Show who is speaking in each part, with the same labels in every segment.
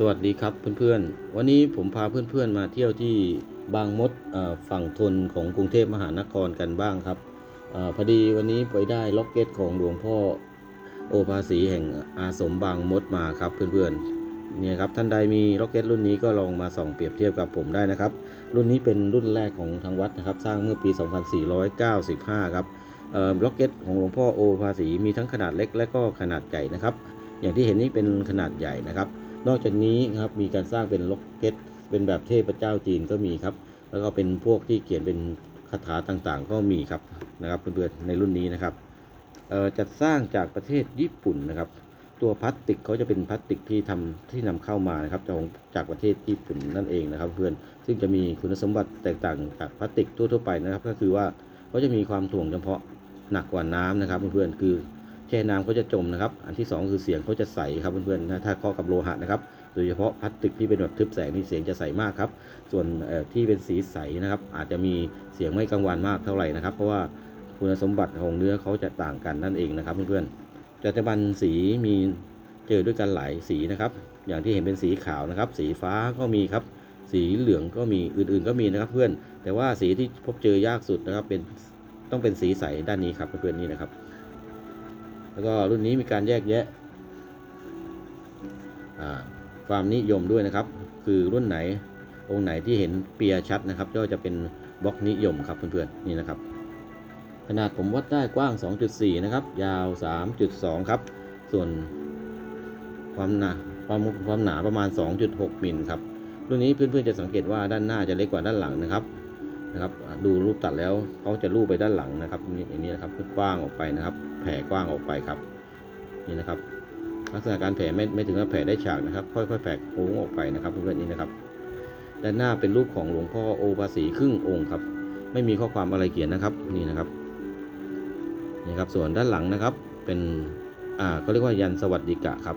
Speaker 1: สวัสดีครับเพื่อนๆ วันนี้ผมพาเพื่อนๆมาเที่ยวที่บางมดฝั่งทนของกรุงเทพมหานครกันบ้างครับอพอดีวันนี้ไปได้ล็อกเก็ตของหลวงพ่อโอภาสีแห่งอาสมบางมดมาครับเพื่อนๆเนี่ยครับท่านใดมีล็อกเก็ตรุ่นนี้ก็ลองมาส่องเปรียบเทียบกับผมได้นะครับ รุ่นนี้เป็นรุ่นแรกของทางวัดนะครับ สร้างเมื่อปี 2495 ครับล็อกเก็ตของหลวงพ่อโอภาสีมีทั้งขนาดเล็กและก็ขนาดใหญ่นะครับ อย่างที่เห็นนี่เป็นขนาดใหญ่นะครับ นอกจากนี้ครับมีการสร้างเป็นล็อกเก็ตเป็นแบบเทพเจ้าจีนก็มีครับ แล้วก็เป็นพวกที่เขียนเป็นคาถาต่างๆ ก็มีครับนะครับเพื่อนๆในรุ่นนี้นะครับจัดสร้างจากประเทศญี่ปุ่นนะครับ ตัวพลาสติกเขาจะเป็นพลาสติกที่ทำที่นำเข้ามานะครับจากจากประเทศญี่ปุ่นนั่นเองนะครับเพื่อนซึ่งจะมีคุณสมบัติแตกต่างจากพลาสติกทั่วๆไปนะครับ ก็คือว่าเขาจะมีความถ่วงเฉพาะหนักกว่าน้ำนะครับเพื่อนๆคือ แช่น้ำเขาจะจมนะครับ อันที่ 2 คือเสียงเขาจะใสครับเพื่อนๆนะถ้าเคาะกับโลหะนะครับ โดยเฉพาะพลาสติกที่เป็นแบบทึบแสงนี่เสียงจะใสมากครับ ส่วนที่เป็นสีใสนะครับ อาจจะมีเสียงไม่กังวานมากเท่าไหร่นะครับ เพราะว่าคุณสมบัติของเนื้อเขาจะต่างกันนั่นเองนะครับเพื่อนๆปัจจุบันสีมีเจอด้วยกันหลายสีนะครับ อย่างที่เห็นเป็นสีขาวนะครับ สีฟ้าก็มีครับ สีเหลืองก็มีอื่นๆก็มีนะครับเพื่อน แต่ว่าสีที่พบเจอยากสุดนะครับเป็นต้องเป็นสีใสด้านนี้ครับเพื่อนๆนี่นะครับ แล้วก็รุ่นนี้มีการแยกแยะความนิยมด้วยนะครับ คือรุ่นไหนองค์ไหนที่เห็นเปียชัดนะครับ ก็จะเป็นบล็อกนิยมครับเพื่อนๆนี่นะครับ ขนาดผมวัดได้กว้าง 2.4 นะครับ ยาว 3.2 ครับ ส่วนความหนาความความหนาประมาณ 2.6มิลครับรุ่นนี้เพื่อนๆจะสังเกตว่าด้านหน้าจะเล็กกว่าด้านหลังนะครับ นะครับ ดูรูปตัดแล้วเขาจะรูปไปด้านหลังนะครับอย่างนี้นะครับกว้างออกไปนะครับ แผ่กว้างออกไปครับ นี่นะครับ ลักษณะการแผ่ไม่ไม่ถึงกับแผ่ได้ฉากนะครับ ค่อยๆแผ่โค้งออกไปนะครับเพื่อนๆนี่นะครับ ด้านหน้าเป็นรูปของหลวงพ่อโอภาสีครึ่งองค์ครับ ไม่มีข้อความอะไรเขียนนะครับ นี่นะครับนี่ครับ ส่วนด้านหลังนะครับ เป็นอ่าเขาเรียกว่ายันสวัสดิกะครับ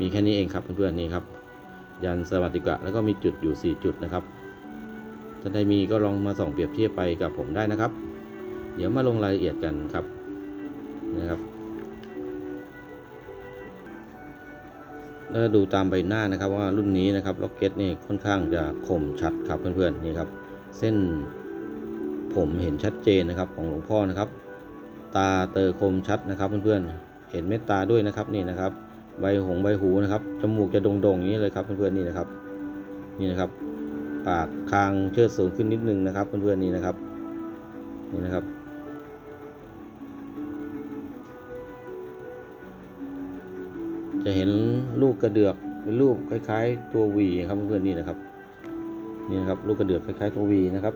Speaker 1: มีแค่นี้เองครับเพื่อนๆนี่ครับ ยันสวัสดิกะแล้วก็มีจุดอยู่ 4 จุดนะครับ ท่านใดมีก็ลองมาส่องเปรียบเทียบไปกับผมได้นะครับ เดี๋ยวมาลงรายละเอียดกันครับนะครับแล้วดูตามใบหน้านะครับว่ารุ่นนี้นะครับล็อกเก็ตนี่ค่อนข้างจะคมชัดครับเพื่อนๆนี่ครับ เส้นผมเห็นชัดเจนนะครับของหลวงพ่อนะครับ ตาเตอคมชัดนะครับเพื่อนๆเห็นเม็ดตาด้วยนะครับนี่นะครับ ใบหงใบหูนะครับจมูกจะโด่งๆอย่างนี้เลยครับเพื่อนๆนี่นะครับ นี่นะครับ ปากคางเชิดสูงขึ้นนิดนึงนะครับ เพื่อนๆนี่นะครับนี่นะครับ จะเห็นลูกกระเดือกเป็นรูปคล้ายๆ ตัววีครับเพื่อนๆนี่นะครับนี่นะครับลูกกระเดือกคล้ายๆตัววีนะครับ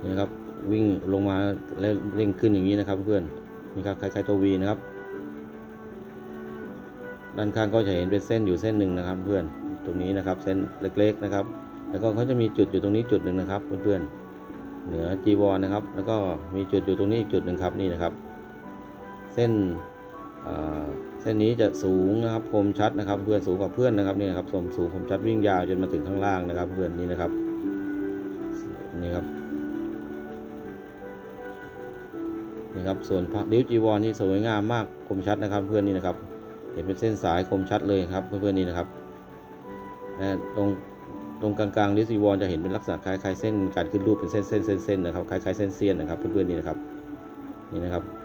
Speaker 1: นี่นะครับวิ่งลงมาแล้วเร่งขึ้นอย่างนี้นะครับ เพื่อนนี่ครับคล้ายๆตัววีนะครับด้านข้างก็จะเห็นเป็นเส้นอยู่เส้นหนึ่งนะครับ เพื่อน ตรงนี้นะครับ เส้นเล็ก ๆนะครับ แล้วก็เขาจะมีจุดอยู่ตรงนี้จุดหนึ่งนะครับเพื่อนๆเหนือจีวรนะครับ แล้วก็มีจุดอยู่ตรงนี้อีกจุดหนึ่งครับนี่นะครับ เส้นเส้นนี้จะสูงนะครับคมชัดนะครับ เพื่อนสูงกว่าเพื่อนนะครับนี่นะครับสมสูงคมชัดวิ่งยาวจนมาถึงข้างล่างนะครับ เพื่อนนี่นะครับนี่ครับนี่ครับส่วนพระนิ้วจีวรนี่สวยงามมากคมชัดนะครับ เพื่อนนี่นะครับเห็นเป็นเส้นสายคมชัดเลยครับเพื่อนๆนี่นะครับ ตรงตรงกลางๆลิซีวอนจะเห็นเป็นลักษณะคล้ายๆเส้นการขึ้นรูปเป็นเส้นๆๆนเส้นเส้นนะครับคล้ายๆเส้นเสี้ยนนะครับเพื่อนๆนี่นะครับนี่นะครับ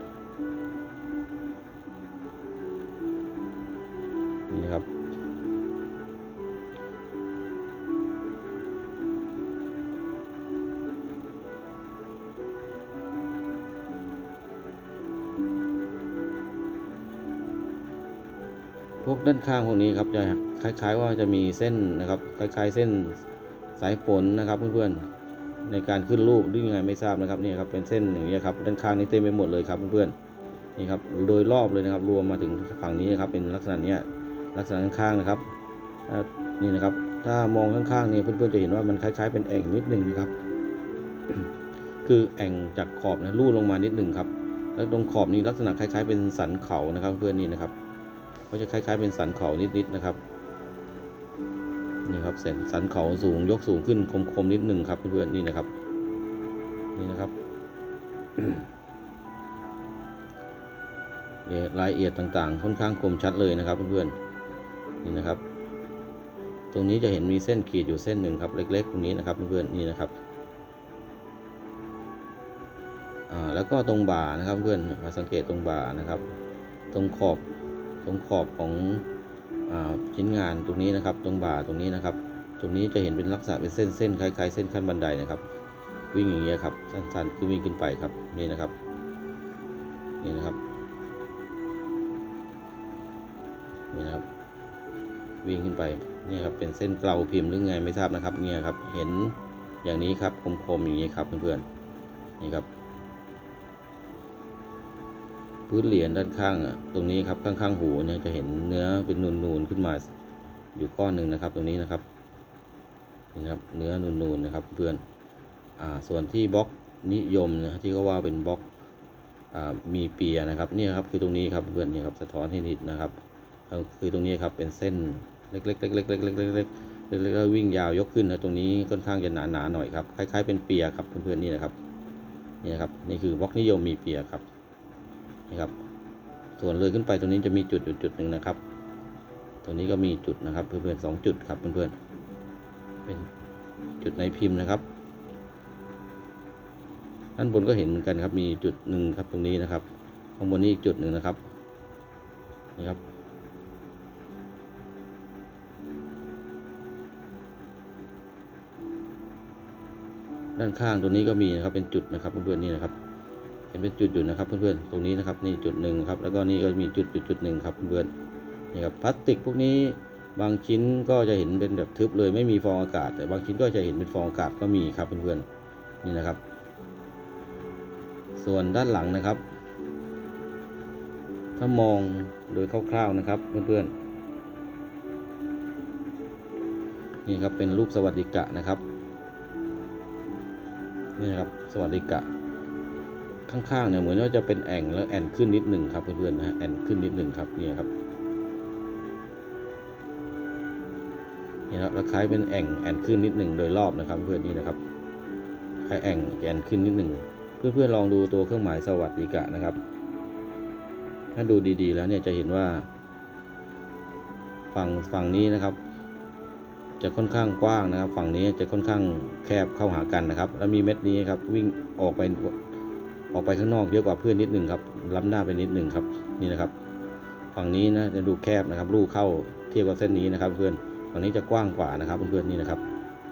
Speaker 1: พวกด้านข้างพวกนี้ครับจะคล้าย ๆ ว่าจะมีเส้นนะครับ คล้ายๆเส้นสายฝนนะครับเพื่อนๆในการขึ้นรูปหรือยังไงไม่ทราบนะครับนี่ครับเป็นเส้นอย่างนี้ครับด้านข้างนี้เต็มไปหมดเลยครับเพื่อนๆนี่ครับโดยรอบเลยนะครับ รวมมาถึงฝั่งนี้นะครับเป็นลักษณะนี้ลักษณะข้างๆนะครับนี่นะครับ ถ้ามองข้างๆนี่เพื่อนๆจะเห็นว่ามันคล้ายๆเป็นแอ่งนิดนึงนะครับ คือแอ่งจากขอบนะลู่ลงมานิดหนึ่งครับ แล้วตรงขอบนี้ลักษณะคล้าย ๆ เป็นสันเขานะครับ เพื่อนนี่นะครับ เขาจะคล้ายๆเป็นสันเขานิดๆนะครับนี่ครับเสันสันเขาสูงยกสูงขึ้นคมๆนิดหนึ่งครับเพื่อนๆนี่นะครับ นี่นะครับรายละเอียดต่างๆ ค่อนข้างคมชัดเลยนะครับเพื่อนๆนี่นะครับ ตรงนี้จะเห็นมีเส้นขีดอยู่เส้นหนึ่งครับ เล็ก ๆ ตรงนี้นะครับเพื่อนๆนี่นะครับแล้วก็ตรงบ่านะครับเพื่อนมาสังเกตตรงบ่านะครับ ตรงขอบ ตรงขอบของอชิ้นงานตรงนี้นะครับ ตรงบ่าตรงนี้นะครับ ตรงนี้จะเห็นเป็นลักษณะเป็นเส้นเส้นคล้ายๆ เส้นขั้นบันไดนะครับ วิ่งอย่างเงี้ยครับสั้นๆคือวิ่งขึ้นไปครับนี่นะครับนี่นะครับนี่นะครับ วิ่งขึ้นไปนี่ครับเป็นเส้นเกลาพิมพ์หรือไงไม่ทราบนะครับเนี่ยครับเห็นอย่างนี้ครับคมๆอย่างนี้ครับเพื่อนๆนี่ครับ พื้นเหรียญด้านข้างอะตรงนี้ครับข้างๆหูเนี่ยจะเห็นเนื้อเป็นนูนๆขึ้นมาอยู่ก้อนหนึ่งนะครับ ตรงนี้นะครับนี่นะครับเนื้อนูนๆนะครับเพื่อนอ่าส่วนที่บล็อกนิยมนะที่เขาว่าเป็นบล็อกอ่ามีเปียนะครับนี่ครับคือตรงนี้ครับเพื่อนนี่ครับสะท้อนให้นิดนะครับคือตรงนี้ครับเป็นเส้นเล็กๆเล็กๆเล็กๆเล็กๆเล็กๆเล็กๆเล็กๆแล้ววิ่งยาวยกขึ้นนะตรงนี้ค่อนข้างจะหนาๆหน่อยครับคล้ายๆเป็นเปียครับเพื่อนๆนี่นะครับนี่นะครับนี่คือบล็อกนิยมมีเปียครับ นะครับ ส่วนเลยขึ้นไปตรงนี้จะมีจุดจุดจุดหนึ่งนะครับตรงนี้ก็มีจุดนะครับ เพื่อนๆสองจุดครับเพื่อนๆเป็นจุดในพิมพ์นะครับด้านบนก็เห็นเหมือนกันครับ มีจุดหนึ่งครับตรงนี้นะครับ ข้างบนนี้อีกจุดหนึ่งนะครับนี่ครับ ด้านข้างตรงนี้ก็มีนะครับ เป็นจุดนะครับเพื่อนๆนี่นะครับ เห็นเป็นจุดอยู่นะครับเพื่อนๆตรงนี้นะครับนี่จุดหนึ่งครับแล้วก็นี่ก็มีจุดจุดจุดหนึ่งครับเพื่อนๆนี่ครับพลาสติกพวกนี้บางชิ้นก็จะเห็นเป็นแบบทึบเลยไม่มีฟองอากาศ แต่บางชิ้นก็จะเห็นเป็นฟองอากาศก็มีครับเพื่อนๆนี่นะครับ ส่วนด้านหลังนะครับ ถ้ามองโดยคร่าวๆนะครับเพื่อนๆนี่ครับเป็นรูปสวัสดิกะนะครับ นี่นะครับสวัสดิกะ ข้างๆเนี่ยเหมือนว่าจะเป็นแอ่งแล้วแอ่นขึ้นนิดหนึ่งครับเพื่อนๆนะฮะแอ่นขึ้นนิดหนึ่งครับนี่ครับนี่ครับแล้วคล้ายเป็นแอ่งแอ่นขึ้นนิดหนึ่งโดยรอบนะครับ เพื่อนนี่นะครับคล้ายแอ่งแอ่นขึ้นนิดหนึ่งเพื่อนๆลองดูตัวเครื่องหมายสวัสดิกะนะครับ ถ้าดูดีๆ แล้วเนี่ยจะเห็นว่า ฝั่งฝั่งนี้นะครับ จะค่อนข้างกว้างนะครับ ฝั่งนี้จะค่อนข้างแคบเข้าหากันนะครับ แล้วมีเม็ดนี้ครับวิ่งออกไป ออกไปข้างนอกเยอะกว่าเพื่อนนิดหนึ่งครับล้ำหน้าไปนิดหนึ่งครับนี่นะครับ ฝั่งนี้นะจะดูแคบนะครับลูกเข้าเทียบกับเส้นนี้นะครับ เพื่อนฝั่งนี้จะกว้างกว่านะครับเพื่อนๆนี่นะครับ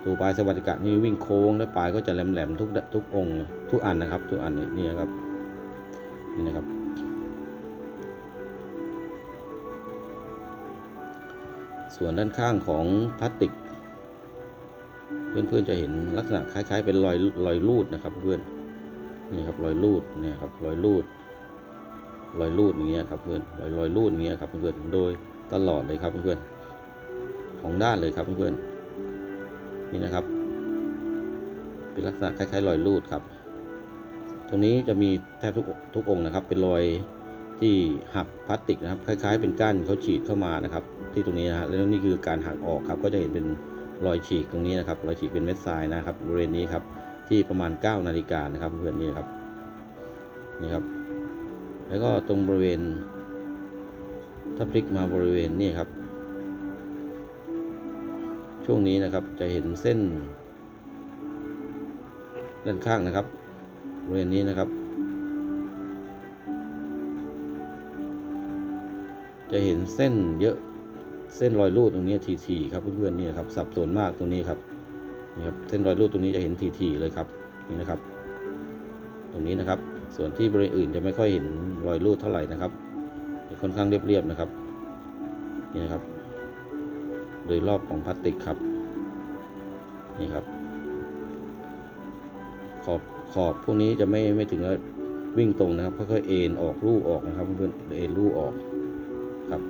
Speaker 1: ตัวปลายสวัสดิกะนี่วิ่งโค้งและปลายก็จะแหลมๆทุกทุกองทุกอันนะครับ ทุกอันนี่นี่นะครับนี่นะครับส่วนด้านข้างของพลาสติก เพื่อนๆจะเห็นลักษณะคล้ายๆ เป็นรอยรอยรูดนะครับเพื่อน นี่ครับรอยรูดเนี่ยครับรอยรูดรอยรูดอย่างเงี้ยครับเพื่อนรอยรอยรูดอย่างเงี้ยครับเพื่อนโดยตลอดเลยครับเพื่อนของด้านเลยครับเพื่อนนี่นะครับ เป็นลักษณะคล้ายๆรอยรูดครับ ตรงนี้จะมีแทบทุกทุกองค์นะครับ เป็นรอยที่หักพลาสติกนะครับ คล้าย ๆ เป็นก้านเขาฉีดเข้ามานะครับ ที่ตรงนี้นะฮะแล้วนี่คือการหักออกครับ ก็จะเห็นเป็นรอยฉีกตรงนี้นะครับ รอยฉีกเป็นเม็ดทรายนะครับบริเวณนี้ครับ ที่ประมาณ 9 นาฬิกานะครับเพื่อนนี่ครับนี่ครับ แล้วก็ตรงบริเวณ ถ้าพลิกมาบริเวณนี่ครับ ช่วงนี้นะครับจะเห็นเส้น ด้านข้างนะครับ บริเวณนี้นะครับ จะเห็นเส้นเยอะเส้นรอยรูดตรงนี้ทีๆครับเพื่อนๆนี่ครับสับสนมากตรงนี้ครับ นี่ครับเส้นรอยรูดตรงนี้จะเห็นทีๆเลยครับนี่นะครับ ตรงนี้นะครับ ส่วนที่บริเวณอื่นจะไม่ค่อยเห็นรอยรูดเท่าไหร่นะครับจะค่อนข้างเรียบๆนะครับนี่นะครับ โดยรอบของพลาสติกครับนี่ครับ ขอบขอบพวกนี้จะไม่ไม่ถึงกับวิ่งตรงนะครับค่อยๆเอ็นออกลูออกนะครับเพื่อนเอ็นลูออกครับ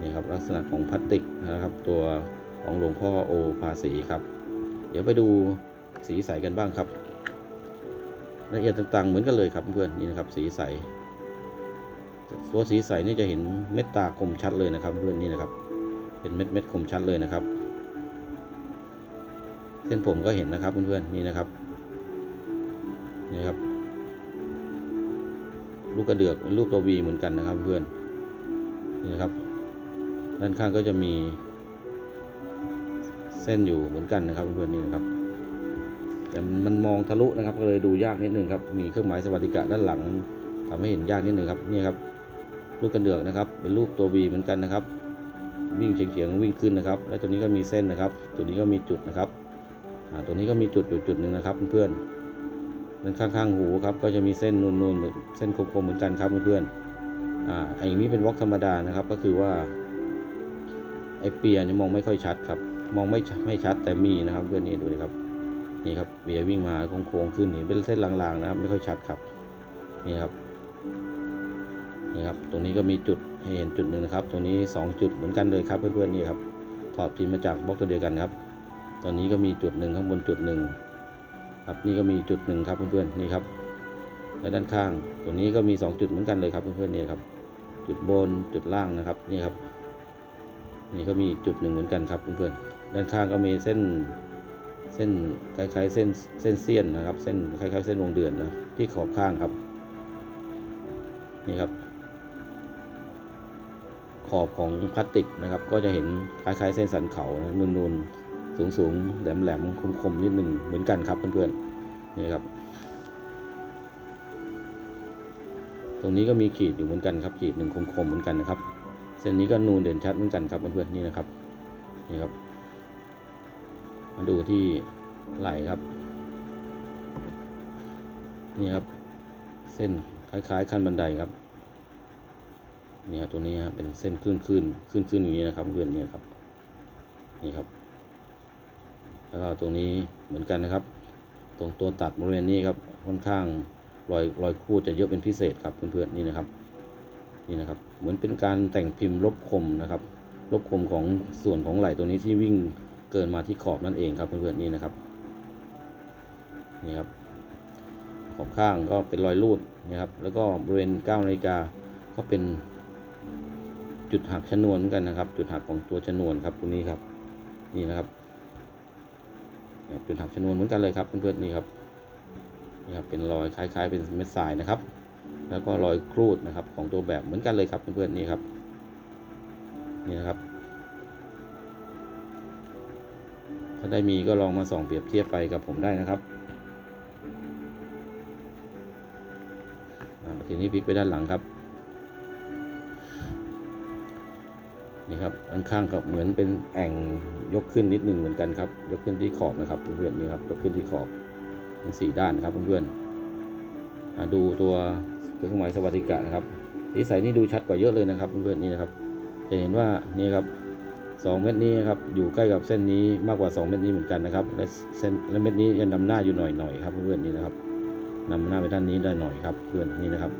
Speaker 1: นี่ครับลักษณะของพลาสติกนะครับตัว ของหลวงพ่อโอภาสีครับ เดี๋ยวไปดูสีใสกันบ้างครับละเอียดต่างๆเหมือนกันเลยครับเพื่อนนี่นะครับ สีใสตัวสีใสนี่จะเห็นเม็ดตาคมชัดเลยนะครับ เพื่อนนี่นะครับ เป็นเม็ดเม็ดๆคมชัดเลยนะครับ เส้นผมก็เห็นนะครับเพื่อนๆนี่นะครับนี่ครับ ลูกกระเดือกเป็นรูปตัววีเหมือนกันนะครับ เพื่อนนี่นะครับ ด้านข้างก็จะมี เส้นอยู่เหมือนกันนะครับเพื่อนๆนี่นะครับ แต่มันมองทะลุนะครับ ก็เลยดูยากนิดนึงครับ มีเครื่องหมายสวัสดิกะด้านหลังทำให้เห็นยากนิดนึงครับนี่ครับลูกกระเดือกนะครับ เป็นรูปตัว V เหมือนกันนะครับ วิ่งเฉียงๆวิ่งขึ้นนะครับ แล้วตัวนี้ก็มีเส้นนะครับ ตัวนี้ก็มีจุดนะครับตัวนี้ก็มีจุดอยู่จุดหนึ่งนะครับเพื่อนๆด้านข้างๆหูครับ ก็จะมีเส้นนูนๆเหมือนเส้นคมๆเหมือนกันครับเพื่อนๆอ่าอ้อย่างนี้เป็นวอล์กธรรมดานะครับ ก็คือว่าไอเปียเนี่ยมองไม่ค่อยชัดครับ มองไม่ไม่ชัดแต่มีนะครับเพื่อนนี่ดูนะครับนี่ครับเบียวิ่งมาโค้งขึ้นเห็นเป็นเส้นลางๆนะครับ ไม่ค่อยชัดครับนี่ครับนี่ครับตรงนี้ก็มีจุดให้เห็นจุดหนึ่งนะครับ ตรงนี้ 2 จุดเหมือนกันเลยครับเพื่อนๆนี่ครับถอดพิมพ์มาจากบล็อกตัวเดียวกันครับ ตอนนี้ก็มีจุดหนึ่งข้างบนจุดหนึ่งครับนี่ก็มีจุดหนึ่งครับเพื่อนๆนี่ครับและด้านข้างตรงนี้ก็มี 2 จุดเหมือนกันเลยครับเพื่อนๆนี่ครับ จุดบนจุดล่างนะครับนี่ครับ นี่ก็มีจุดหนึ่งเหมือนกันครับเพื่อนๆ ด้านข้างก็มีเส้นเส้นคล้ายๆเส้นเส้นเสี้ยนนะครับ เส้นคล้ายๆเส้นวงเดือนนะที่ขอบข้างครับ นี่ครับ ขอบของพลาสติกนะครับ ก็จะเห็นคล้ายๆเส้นสันเขานะนูนๆสูงๆแหลมๆคมๆนิดหนึ่งเหมือนกันครับเพื่อนๆนี่ครับตรงนี้ก็มีขีดอยู่เหมือนกันครับขีดหนึ่งคมๆเหมือนกันนะครับ เส้นนี้ก็นูนเด่นชัดเหมือนกันครับเพื่อนๆนี่นะครับนี่ครับ มาดูที่ไหล่ครับ นี่ครับ เส้นคล้ายๆขั้นบันไดครับนี่ครับตัวนี้ครับเป็นเส้นขึ้นขึ้นขึ้นขึ้นอย่างนี้นะครับเพื่อนนี่ครับนี่ครับ แล้วก็ตรงนี้เหมือนกันนะครับ ตรงตัวตัดบริเวณนี้ครับค่อนข้างรอยรอยคูดจะเยอะเป็นพิเศษครับเพื่อนๆนี่นะครับ นี่นะครับ เหมือนเป็นการแต่งพิมพ์ลบคมนะครับ ลบคมของส่วนของไหล่ตัวนี้ที่วิ่ง เกินมาที่ขอบนั่นเองครับเพื่อนๆนี่นะครับนี่ครับขอบข้างก็เป็นรอยรูดนะครับ แล้วก็บริเวณ9นาฬิกาก็เป็นจุดหักชนวนเหมือนกันนะครับ จุดหักของตัวชนวนครับตรงนี้ครับ นี่นะครับนี่จุดหักชนวนเหมือนกันเลยครับเพื่อนๆนี่ครับนี่ครับเป็นรอยคล้าย ๆ เป็นเม็ดทรายนะครับ แล้วก็รอยครูดนะครับของตัวแบบเหมือนกันเลยครับเพื่อนๆนี่ครับ นี่นะครับ ถ้าได้มีก็ลองมาส่องเปรียบเทียบไปกับผมได้นะครับทีนี้พลิกไปด้านหลังครับ นี่ครับอันข้างก็เหมือนเป็นแอ่งยกขึ้นนิดหนึ่งเหมือนกันครับ ยกขึ้นที่ขอบนะครับเพื่อนๆนี่ครับยกขึ้นที่ขอบทั้งสี่ด้านครับเพื่อนๆดูตัวเครื่องหมายสวัสดิกะนะครับนิสัยนี่ดูชัดกว่าเยอะเลยนะครับเพื่อนๆนี่นะครับจะเห็นว่านี่ครับ สองเม็ดนี้นะครับอยู่ใกล้กับเส้นนี้มากกว่า 2 เม็ดนี้เหมือนกันนะครับ และเส้นและเม็ดนี้ยังนำหน้าอยู่หน่อยหน่อยครับเพื่อนนี่นะครับนำหน้าไปด้านนี้ได้หน่อยครับเพื่อนนี่นะครับ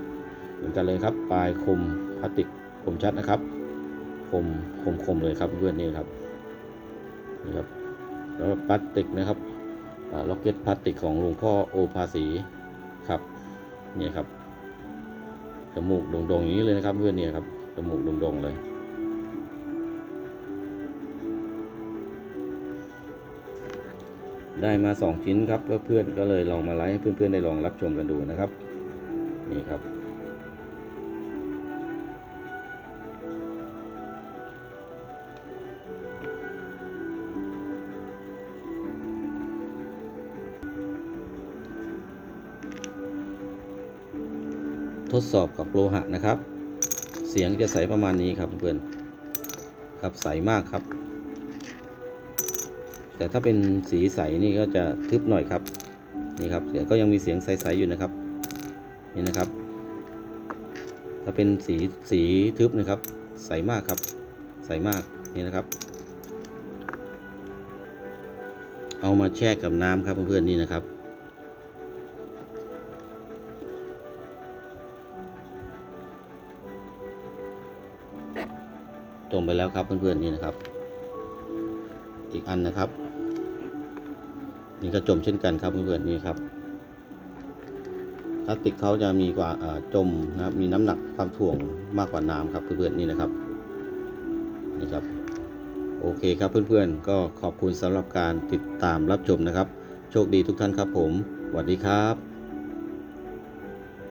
Speaker 1: เหมือนกันเลยครับปลายคมพลาสติกคมชัดนะครับคมคมคมเลยครับเพื่อนนี่ครับนี่ครับแล้วพลาสติกนะครับล็อกเก็ตพลาสติกของหลวงพ่อโอภาสีครับนี่ครับจมูกโด่งๆอย่างนี้เลยนะครับเพื่อนเนี่ยครับจมูกโด่งๆเลย ได้มา 2 ชิ้นครับเพื่อนๆก็เลยลองมาไลฟ์ให้เพื่อนๆได้ลองรับชมกันดูนะครับ นี่ครับทดสอบกับโลหะนะครับ เสียงจะใสประมาณนี้ครับเพื่อนครับใสมากครับ แต่ถ้าเป็นสีใสนี่ก็จะทึบหน่อยครับนี่ครับเสียงก็ยังมีเสียงใสๆอยู่นะครับนี่นะครับ ถ้าเป็นสีสีทึบนะครับ ใสมากครับ ใสมากนี่นะครับ เอามาแช่กับน้ำครับเพื่อนๆนี่นะครับจมไปแล้วครับเพื่อนๆนี่นะครับ อีกอันนะครับ นี่ก็จมเช่นกันครับเพื่อนๆนี่ครับพลาสติกเขาจะมีกว่าอ่าจมนะครับมีน้ำหนักความถ่วงมากกว่าน้ำครับเพื่อนๆนี่นะครับนี่ครับโอเคครับเพื่อนๆ ก็ขอบคุณสำหรับการติดตามรับชมนะครับ โชคดีทุกท่านครับผมสวัสดีครับ